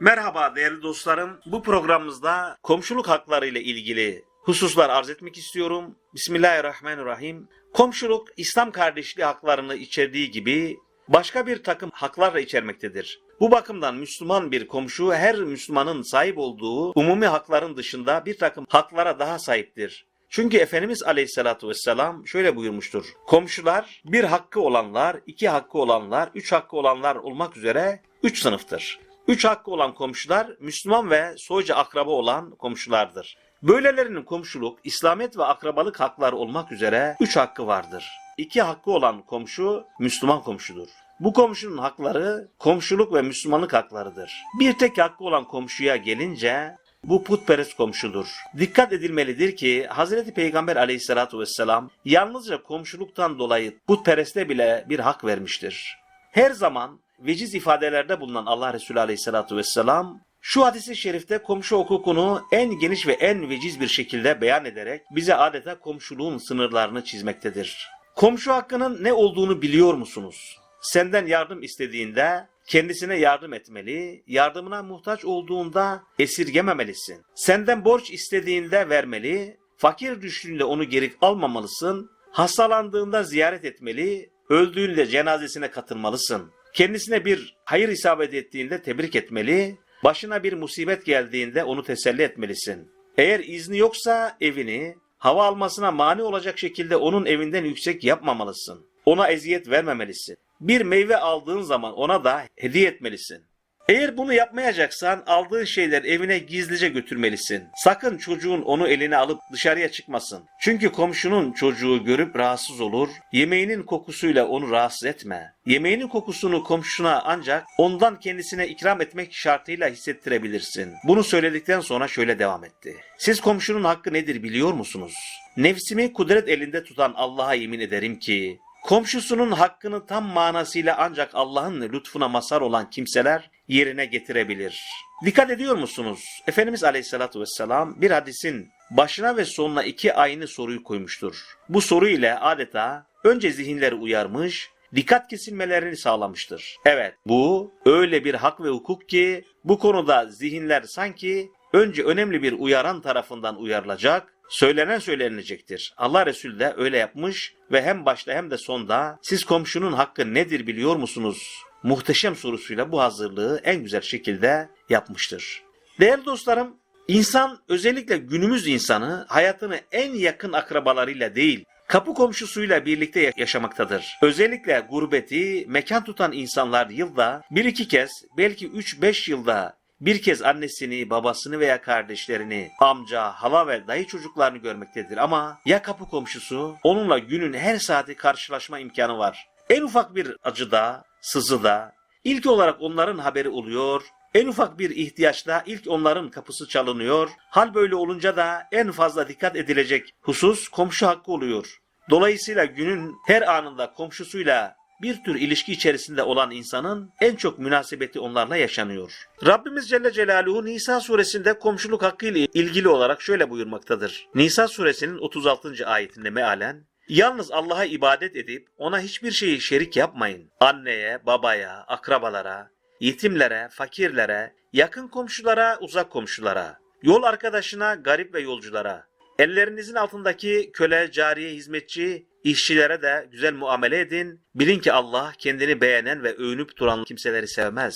Merhaba değerli dostlarım. Bu programımızda komşuluk hakları ile ilgili hususlar arz etmek istiyorum. Bismillahirrahmanirrahim. Komşuluk İslam kardeşliği haklarını içerdiği gibi başka bir takım haklar da içermektedir. Bu bakımdan Müslüman bir komşu her Müslümanın sahip olduğu umumi hakların dışında bir takım haklara daha sahiptir. Çünkü Efendimiz Aleyhisselatü Vesselam şöyle buyurmuştur. Komşular bir hakkı olanlar, iki hakkı olanlar, üç hakkı olanlar olmak üzere üç sınıftır. Üç hakkı olan komşular Müslüman ve soyca akraba olan komşulardır. Böylelerinin komşuluk, İslamet ve akrabalık hakları olmak üzere üç hakkı vardır. İki hakkı olan komşu Müslüman komşudur. Bu komşunun hakları komşuluk ve Müslümanlık haklarıdır. Bir tek hakkı olan komşuya gelince bu putperest komşudur. Dikkat edilmelidir ki Hazreti Peygamber aleyhissalatu vesselam yalnızca komşuluktan dolayı putpereste bile bir hak vermiştir. Her zaman veciz ifadelerde bulunan Allah Resulü aleyhissalatu vesselam şu hadisi şerifte komşu hukukunu en geniş ve en veciz bir şekilde beyan ederek bize adeta komşuluğun sınırlarını çizmektedir. Komşu hakkının ne olduğunu biliyor musunuz? Senden yardım istediğinde kendisine yardım etmeli, yardımına muhtaç olduğunda esirgememelisin. Senden borç istediğinde vermeli, fakir düştüğünde onu geri almamalısın, hastalandığında ziyaret etmeli, öldüğünde cenazesine katılmalısın. Kendisine bir hayır isabet ettiğinde tebrik etmeli, başına bir musibet geldiğinde onu teselli etmelisin. Eğer izni yoksa evini, hava almasına mani olacak şekilde onun evinden yüksek yapmamalısın. Ona eziyet vermemelisin. Bir meyve aldığın zaman ona da hediye etmelisin. Eğer bunu yapmayacaksan aldığın şeyler evine gizlice götürmelisin. Sakın çocuğun onu eline alıp dışarıya çıkmasın. Çünkü komşunun çocuğu görüp rahatsız olur. Yemeğinin kokusuyla onu rahatsız etme. Yemeğinin kokusunu komşuna ancak ondan kendisine ikram etmek şartıyla hissettirebilirsin. Bunu söyledikten sonra şöyle devam etti. Siz komşunun hakkı nedir biliyor musunuz? Nefsimi kudret elinde tutan Allah'a yemin ederim ki Komşusunun hakkını tam manasıyla ancak Allah'ın lütfuna mazhar olan kimseler yerine getirebilir. Dikkat ediyor musunuz? Efendimiz Aleyhisselatü Vesselam bir hadisin başına ve sonuna iki aynı soruyu koymuştur. Bu soru ile adeta önce zihinleri uyarmış, dikkat kesilmelerini sağlamıştır. Evet, bu öyle bir hak ve hukuk ki bu konuda zihinler sanki önce önemli bir uyaran tarafından uyarılacak, söylenen söylenilecektir. Allah Resulü de öyle yapmış ve hem başta hem de sonda siz komşunun hakkı nedir biliyor musunuz? Muhteşem sorusuyla bu hazırlığı en güzel şekilde yapmıştır. Değerli dostlarım, insan özellikle günümüz insanı hayatını en yakın akrabalarıyla değil, kapı komşusuyla birlikte yaşamaktadır. Özellikle gurbeti mekan tutan insanlar yılda bir iki kez belki 3-5 yılda bir kez annesini, babasını veya kardeşlerini, amca, hala ve dayı çocuklarını görmektedir ama ya kapı komşusu onunla günün her saati karşılaşma imkanı var. En ufak bir acıda, sızıda ilk olarak onların haberi oluyor. En ufak bir ihtiyaçta ilk onların kapısı çalınıyor. Hal böyle olunca da en fazla dikkat edilecek husus komşu hakkı oluyor. Dolayısıyla günün her anında komşusuyla bir tür ilişki içerisinde olan insanın en çok münasebeti onlarla yaşanıyor. Rabbimiz Celle Celaluhu Nisa suresinde komşuluk hakkı ile ilgili olarak şöyle buyurmaktadır. Nisa suresinin 36. ayetinde mealen Yalnız Allah'a ibadet edip ona hiçbir şeyi şerik yapmayın. Anneye, babaya, akrabalara, yetimlere, fakirlere, yakın komşulara, uzak komşulara, yol arkadaşına, garip ve yolculara, ellerinizin altındaki köle, cariye, hizmetçi, işçilere de güzel muamele edin. Bilin ki Allah kendini beğenen ve övünüp duran kimseleri sevmez.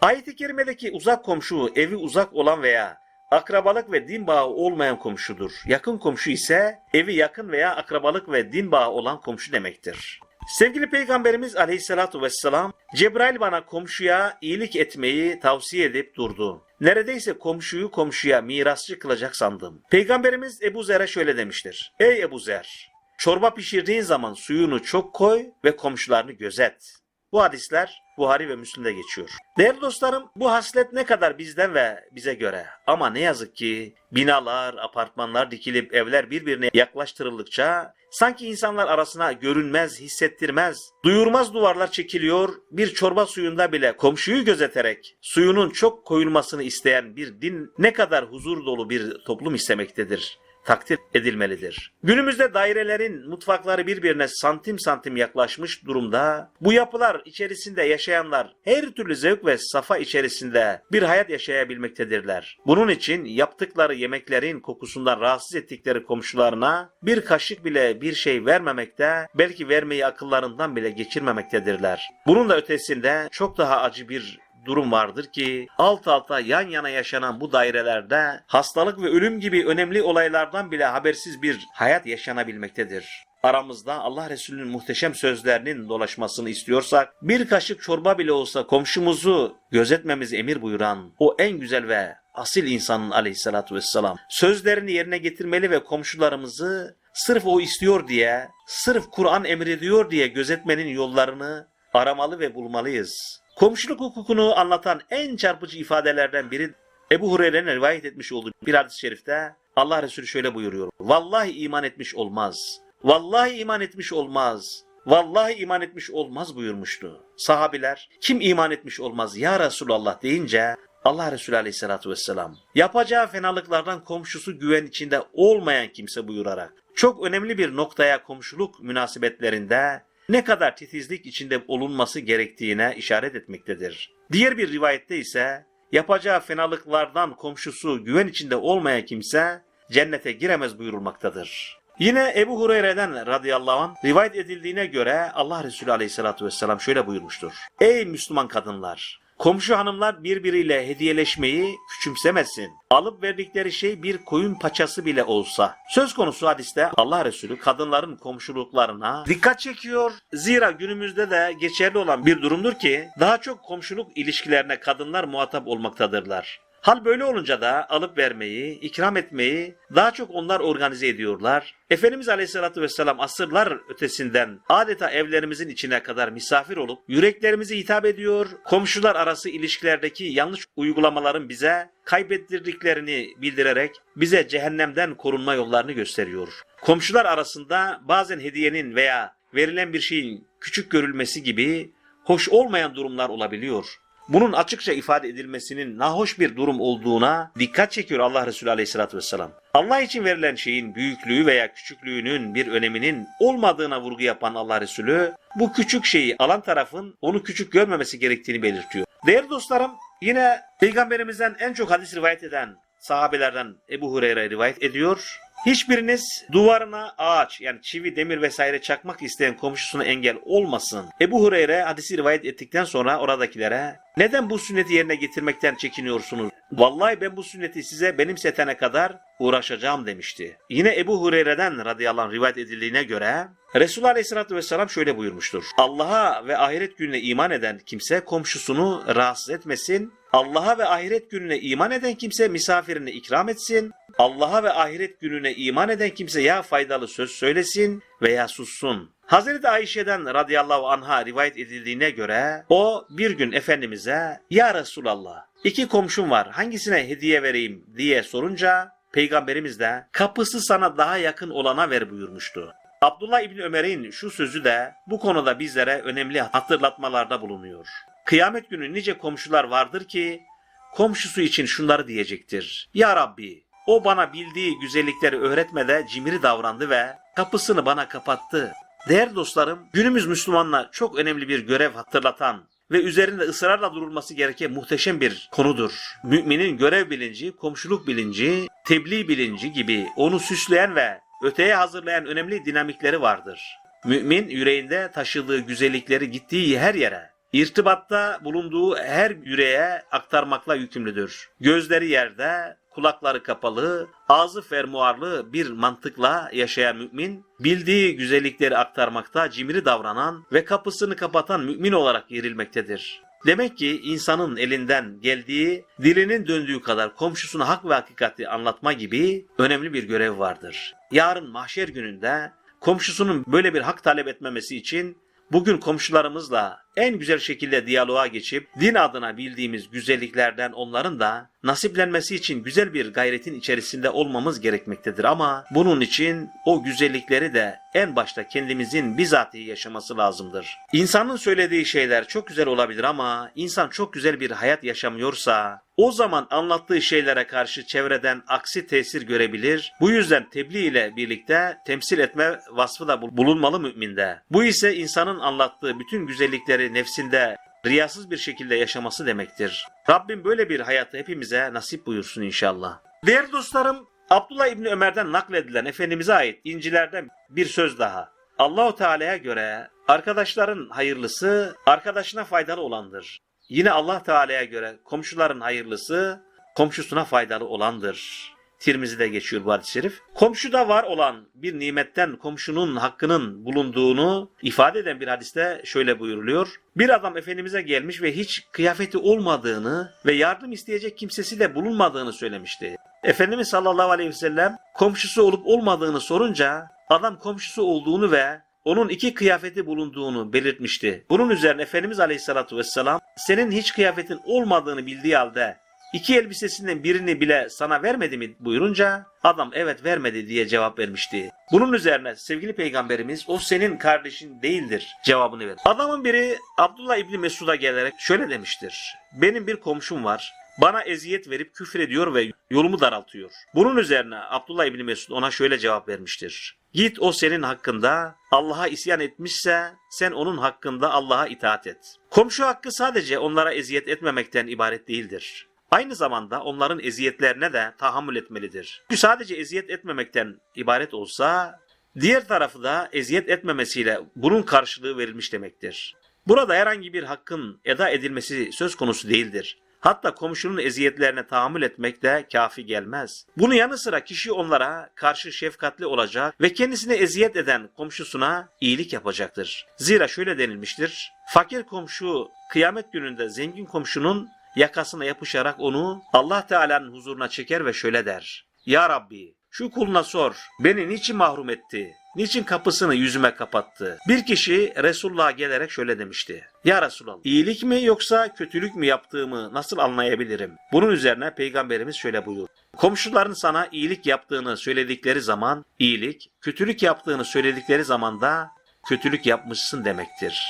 Ayet-i kerimedeki uzak komşu evi uzak olan veya akrabalık ve din bağı olmayan komşudur. Yakın komşu ise evi yakın veya akrabalık ve din bağı olan komşu demektir. Sevgili Peygamberimiz Aleyhisselatu Vesselam Cebrail bana komşuya iyilik etmeyi tavsiye edip durdu. Neredeyse komşuyu komşuya mirasçı kılacak sandım. Peygamberimiz Ebu Zer'e şöyle demiştir. Ey Ebu Zer! Çorba pişirdiğin zaman suyunu çok koy ve komşularını gözet. Bu hadisler Buhari ve Müslim'de geçiyor. Değerli dostlarım bu haslet ne kadar bizden ve bize göre ama ne yazık ki binalar, apartmanlar dikilip evler birbirine yaklaştırıldıkça sanki insanlar arasına görünmez, hissettirmez, duyurmaz duvarlar çekiliyor, bir çorba suyunda bile komşuyu gözeterek suyunun çok koyulmasını isteyen bir din ne kadar huzur dolu bir toplum istemektedir. Takdir edilmelidir. Günümüzde dairelerin mutfakları birbirine santim santim yaklaşmış durumda. Bu yapılar içerisinde yaşayanlar her türlü zevk ve safa içerisinde bir hayat yaşayabilmektedirler. Bunun için yaptıkları yemeklerin kokusundan rahatsız ettikleri komşularına bir kaşık bile bir şey vermemekte, belki vermeyi akıllarından bile geçirmemektedirler. Bunun da ötesinde çok daha acı bir durum vardır ki alt alta yan yana yaşanan bu dairelerde hastalık ve ölüm gibi önemli olaylardan bile habersiz bir hayat yaşanabilmektedir. Aramızda Allah Resulü'nün muhteşem sözlerinin dolaşmasını istiyorsak bir kaşık çorba bile olsa komşumuzu gözetmemiz emir buyuran o en güzel ve asil insanın aleyhissalatu vesselam sözlerini yerine getirmeli ve komşularımızı sırf o istiyor diye, sırf Kur'an emrediyor diye gözetmenin yollarını aramalı ve bulmalıyız. Komşuluk hukukunu anlatan en çarpıcı ifadelerden biri Ebu Hureyre'nin rivayet etmiş olduğu bir hadis-i şerifte Allah Resulü şöyle buyuruyor. Vallahi iman etmiş olmaz. Vallahi iman etmiş olmaz. Vallahi iman etmiş olmaz buyurmuştu. Sahabiler kim iman etmiş olmaz ya Resulallah deyince Allah Resulü Aleyhisselatü Vesselam yapacağı fenalıklardan komşusu güven içinde olmayan kimse buyurarak çok önemli bir noktaya komşuluk münasebetlerinde ne kadar titizlik içinde olunması gerektiğine işaret etmektedir. Diğer bir rivayette ise yapacağı fenalıklardan komşusu güven içinde olmayan kimse cennete giremez buyurulmaktadır. Yine Ebu Hureyre'den radıyallahu anh rivayet edildiğine göre Allah Resulü aleyhissalatü vesselam şöyle buyurmuştur. Ey Müslüman kadınlar! Komşu hanımlar birbiriyle hediyeleşmeyi küçümsemesin. Alıp verdikleri şey bir koyun paçası bile olsa. Söz konusu hadiste Allah Resulü kadınların komşuluklarına dikkat çekiyor. Zira günümüzde de geçerli olan bir durumdur ki daha çok komşuluk ilişkilerine kadınlar muhatap olmaktadırlar. Hal böyle olunca da alıp vermeyi, ikram etmeyi daha çok onlar organize ediyorlar. Efendimiz Aleyhisselatü Vesselam asırlar ötesinden adeta evlerimizin içine kadar misafir olup yüreklerimize hitap ediyor. Komşular arası ilişkilerdeki yanlış uygulamaların bize kaybettirdiklerini bildirerek bize cehennemden korunma yollarını gösteriyor. Komşular arasında bazen hediyenin veya verilen bir şeyin küçük görülmesi gibi hoş olmayan durumlar olabiliyor bunun açıkça ifade edilmesinin nahoş bir durum olduğuna dikkat çekiyor Allah Resulü Aleyhisselatü Vesselam. Allah için verilen şeyin büyüklüğü veya küçüklüğünün bir öneminin olmadığına vurgu yapan Allah Resulü bu küçük şeyi alan tarafın onu küçük görmemesi gerektiğini belirtiyor. Değerli dostlarım yine peygamberimizden en çok hadis rivayet eden sahabelerden Ebu Hureyre rivayet ediyor. Hiçbiriniz duvarına ağaç yani çivi, demir vesaire çakmak isteyen komşusuna engel olmasın. Ebu Hureyre hadisi rivayet ettikten sonra oradakilere neden bu sünneti yerine getirmekten çekiniyorsunuz? Vallahi ben bu sünneti size benimsetene kadar uğraşacağım demişti. Yine Ebu Hureyre'den radıyallahu anh rivayet edildiğine göre Resulullah Aleyhisselatü Vesselam şöyle buyurmuştur. Allah'a ve ahiret gününe iman eden kimse komşusunu rahatsız etmesin. Allah'a ve ahiret gününe iman eden kimse misafirini ikram etsin. Allah'a ve ahiret gününe iman eden kimse ya faydalı söz söylesin veya sussun. Hazreti Ayşe'den radıyallahu anha rivayet edildiğine göre o bir gün Efendimiz'e ya Resulallah iki komşum var hangisine hediye vereyim diye sorunca Peygamberimiz de kapısı sana daha yakın olana ver buyurmuştu. Abdullah İbni Ömer'in şu sözü de bu konuda bizlere önemli hatırlatmalarda bulunuyor. Kıyamet günü nice komşular vardır ki komşusu için şunları diyecektir. Ya Rabbi o bana bildiği güzellikleri öğretmede cimri davrandı ve kapısını bana kapattı. Değerli dostlarım, günümüz Müslümanlar çok önemli bir görev hatırlatan ve üzerinde ısrarla durulması gereken muhteşem bir konudur. Müminin görev bilinci, komşuluk bilinci, tebliğ bilinci gibi onu süsleyen ve öteye hazırlayan önemli dinamikleri vardır. Mümin yüreğinde taşıdığı güzellikleri gittiği her yere, irtibatta bulunduğu her yüreğe aktarmakla yükümlüdür. Gözleri yerde, kulakları kapalı, ağzı fermuarlı bir mantıkla yaşayan mümin, bildiği güzellikleri aktarmakta cimri davranan ve kapısını kapatan mümin olarak yerilmektedir. Demek ki insanın elinden geldiği, dilinin döndüğü kadar komşusuna hak ve hakikati anlatma gibi önemli bir görev vardır. Yarın mahşer gününde komşusunun böyle bir hak talep etmemesi için bugün komşularımızla en güzel şekilde diyaloğa geçip din adına bildiğimiz güzelliklerden onların da nasiplenmesi için güzel bir gayretin içerisinde olmamız gerekmektedir ama bunun için o güzellikleri de en başta kendimizin bizatihi yaşaması lazımdır. İnsanın söylediği şeyler çok güzel olabilir ama insan çok güzel bir hayat yaşamıyorsa o zaman anlattığı şeylere karşı çevreden aksi tesir görebilir. Bu yüzden tebliğ ile birlikte temsil etme vasfı da bul- bulunmalı müminde. Bu ise insanın anlattığı bütün güzellikleri nefsinde riyasız bir şekilde yaşaması demektir. Rabbim böyle bir hayatı hepimize nasip buyursun inşallah. Değerli dostlarım, Abdullah İbni Ömer'den nakledilen Efendimiz'e ait incilerden bir söz daha. Allahu Teala'ya göre arkadaşların hayırlısı arkadaşına faydalı olandır. Yine Allah Teala'ya göre komşuların hayırlısı komşusuna faydalı olandır. Tirmizi'de geçiyor bu hadis-i şerif. Komşuda var olan bir nimetten komşunun hakkının bulunduğunu ifade eden bir hadiste şöyle buyuruluyor. Bir adam Efendimiz'e gelmiş ve hiç kıyafeti olmadığını ve yardım isteyecek kimsesi de bulunmadığını söylemişti. Efendimiz sallallahu aleyhi ve sellem komşusu olup olmadığını sorunca adam komşusu olduğunu ve onun iki kıyafeti bulunduğunu belirtmişti. Bunun üzerine Efendimiz aleyhissalatu vesselam senin hiç kıyafetin olmadığını bildiği halde iki elbisesinden birini bile sana vermedi mi buyurunca adam evet vermedi diye cevap vermişti. Bunun üzerine sevgili peygamberimiz o senin kardeşin değildir cevabını verdi. Adamın biri Abdullah İbni Mesud'a gelerek şöyle demiştir. Benim bir komşum var. Bana eziyet verip küfür ediyor ve yolumu daraltıyor. Bunun üzerine Abdullah İbni Mesud ona şöyle cevap vermiştir. Git o senin hakkında Allah'a isyan etmişse sen onun hakkında Allah'a itaat et. Komşu hakkı sadece onlara eziyet etmemekten ibaret değildir. Aynı zamanda onların eziyetlerine de tahammül etmelidir. Çünkü sadece eziyet etmemekten ibaret olsa diğer tarafı da eziyet etmemesiyle bunun karşılığı verilmiş demektir. Burada herhangi bir hakkın eda edilmesi söz konusu değildir. Hatta komşunun eziyetlerine tahammül etmek de kafi gelmez. Bunun yanı sıra kişi onlara karşı şefkatli olacak ve kendisine eziyet eden komşusuna iyilik yapacaktır. Zira şöyle denilmiştir. Fakir komşu kıyamet gününde zengin komşunun yakasına yapışarak onu Allah Teala'nın huzuruna çeker ve şöyle der. Ya Rabbi şu kuluna sor beni niçin mahrum etti? Niçin kapısını yüzüme kapattı? Bir kişi Resulullah'a gelerek şöyle demişti. Ya Resulallah iyilik mi yoksa kötülük mü yaptığımı nasıl anlayabilirim? Bunun üzerine peygamberimiz şöyle buyurdu. Komşuların sana iyilik yaptığını söyledikleri zaman iyilik, kötülük yaptığını söyledikleri zaman da kötülük yapmışsın demektir.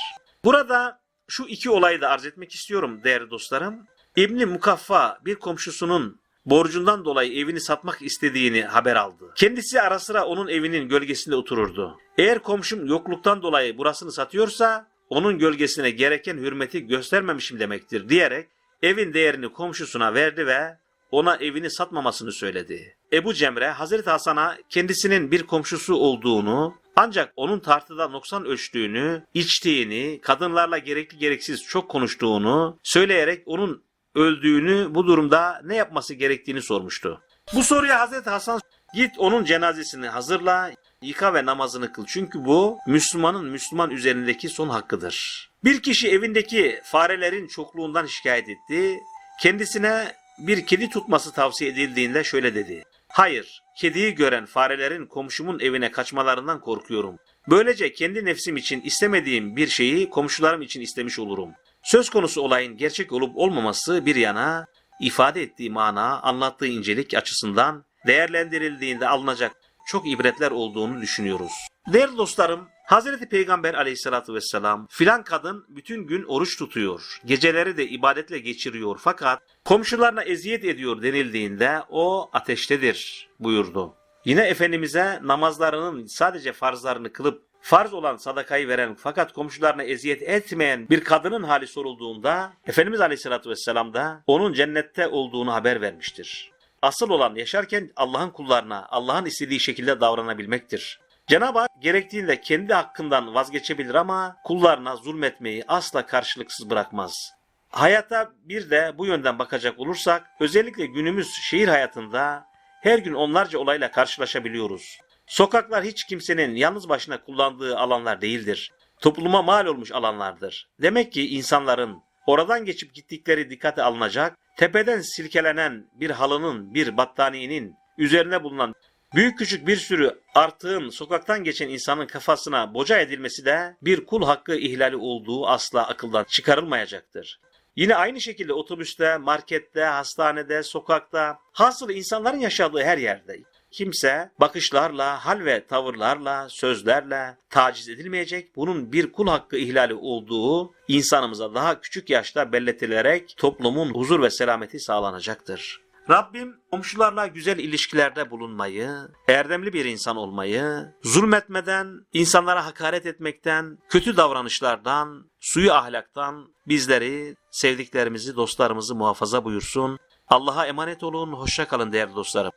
Burada şu iki olayı da arz etmek istiyorum değerli dostlarım. İbni Mukaffa bir komşusunun borcundan dolayı evini satmak istediğini haber aldı. Kendisi ara sıra onun evinin gölgesinde otururdu. Eğer komşum yokluktan dolayı burasını satıyorsa onun gölgesine gereken hürmeti göstermemişim demektir diyerek evin değerini komşusuna verdi ve ona evini satmamasını söyledi. Ebu Cemre Hazreti Hasan'a kendisinin bir komşusu olduğunu ancak onun tartıda noksan ölçtüğünü, içtiğini, kadınlarla gerekli gereksiz çok konuştuğunu söyleyerek onun öldüğünü bu durumda ne yapması gerektiğini sormuştu. Bu soruya Hazreti Hasan git onun cenazesini hazırla, yıka ve namazını kıl. Çünkü bu Müslümanın Müslüman üzerindeki son hakkıdır. Bir kişi evindeki farelerin çokluğundan şikayet etti. Kendisine bir kedi tutması tavsiye edildiğinde şöyle dedi. Hayır, kediyi gören farelerin komşumun evine kaçmalarından korkuyorum. Böylece kendi nefsim için istemediğim bir şeyi komşularım için istemiş olurum. Söz konusu olayın gerçek olup olmaması bir yana, ifade ettiği mana, anlattığı incelik açısından değerlendirildiğinde alınacak çok ibretler olduğunu düşünüyoruz. Değerli dostlarım, Hazreti Peygamber aleyhissalatü vesselam filan kadın bütün gün oruç tutuyor, geceleri de ibadetle geçiriyor fakat komşularına eziyet ediyor denildiğinde o ateştedir buyurdu. Yine Efendimiz'e namazlarının sadece farzlarını kılıp farz olan sadakayı veren fakat komşularına eziyet etmeyen bir kadının hali sorulduğunda Efendimiz Aleyhisselatü Vesselam da onun cennette olduğunu haber vermiştir. Asıl olan yaşarken Allah'ın kullarına Allah'ın istediği şekilde davranabilmektir. Cenab-ı Hak gerektiğinde kendi hakkından vazgeçebilir ama kullarına zulmetmeyi asla karşılıksız bırakmaz. Hayata bir de bu yönden bakacak olursak özellikle günümüz şehir hayatında her gün onlarca olayla karşılaşabiliyoruz. Sokaklar hiç kimsenin yalnız başına kullandığı alanlar değildir. Topluma mal olmuş alanlardır. Demek ki insanların oradan geçip gittikleri dikkate alınacak, tepeden silkelenen bir halının, bir battaniyenin üzerine bulunan büyük küçük bir sürü artığın sokaktan geçen insanın kafasına boca edilmesi de bir kul hakkı ihlali olduğu asla akıldan çıkarılmayacaktır. Yine aynı şekilde otobüste, markette, hastanede, sokakta, hasılı insanların yaşadığı her yerde kimse bakışlarla, hal ve tavırlarla, sözlerle taciz edilmeyecek. Bunun bir kul hakkı ihlali olduğu insanımıza daha küçük yaşta belletilerek toplumun huzur ve selameti sağlanacaktır. Rabbim komşularla güzel ilişkilerde bulunmayı, erdemli bir insan olmayı, zulmetmeden, insanlara hakaret etmekten, kötü davranışlardan, suyu ahlaktan bizleri, sevdiklerimizi, dostlarımızı muhafaza buyursun. Allah'a emanet olun, hoşça kalın değerli dostlarım.